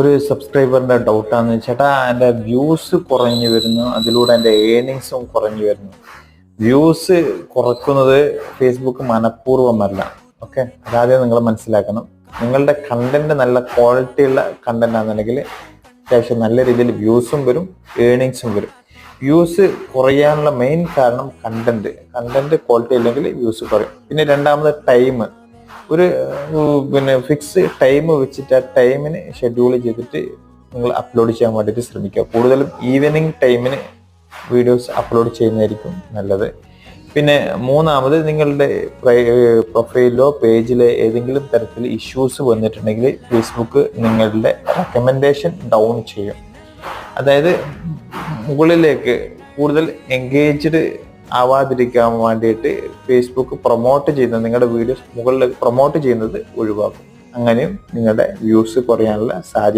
ഒരു സബ്സ്ക്രൈബറിന്റെ ഡൗട്ടാന്ന് ചേട്ടാ എന്റെ വ്യൂസ് കുറഞ്ഞു വരുന്നു. അതിലൂടെ എന്റെ ഏണിങ്സും കുറഞ്ഞു വരുന്നു. വ്യൂസ് കുറക്കുന്നത് ഫേസ്ബുക്ക് മനഃപൂർവമല്ല. ഓക്കെ അതാദ്യം നിങ്ങൾ മനസ്സിലാക്കണം. നിങ്ങളുടെ കണ്ടന്റ് നല്ല ക്വാളിറ്റിയുള്ള കണ്ടന്റ് ആണെന്നുണ്ടെങ്കിൽ അത്യാവശ്യം നല്ല രീതിയിൽ വ്യൂസും വരും ഏണിങ്സും വരും. വ്യൂസ് കുറയാനുള്ള മെയിൻ കാരണം കണ്ടന്റ് കണ്ടന്റ് ക്വാളിറ്റി ഇല്ലെങ്കിൽ വ്യൂസ് കുറയും. പിന്നെ രണ്ടാമത് ടൈം ഒരു പിന്നെ ഫിക്സ് ടൈം വെച്ചിട്ട് ആ ടൈമിന് ഷെഡ്യൂൾ ചെയ്തിട്ട് നിങ്ങൾ അപ്ലോഡ് ചെയ്യാൻ വേണ്ടിയിട്ട് ശ്രമിക്കുക. കൂടുതലും ഈവനിങ് ടൈമിന് വീഡിയോസ് അപ്ലോഡ് ചെയ്യുന്നതായിരിക്കും നല്ലത്. പിന്നെ മൂന്നാമത് നിങ്ങളുടെ പ്രൊഫൈലിലോ പേജിലോ ഏതെങ്കിലും തരത്തിൽ ഇഷ്യൂസ് വന്നിട്ടുണ്ടെങ്കിൽ ഫേസ്ബുക്ക് നിങ്ങളുടെ റെക്കമെൻഡേഷൻ ഡൗൺ ചെയ്യും. അതായത് മുകളിലേക്ക് കൂടുതൽ എൻഗേജ്ഡ് ആവാതിരിക്കാൻ വേണ്ടിയിട്ട് ഫേസ്ബുക്ക് പ്രൊമോട്ട് ചെയ്യുന്ന നിങ്ങളുടെ വീഡിയോസ് മുകളിലേക്ക് പ്രൊമോട്ട് ചെയ്യുന്നത് ഒഴിവാക്കും. അങ്ങനെയും നിങ്ങളുടെ വ്യൂസ് കുറയാനുള്ള സാധ്യത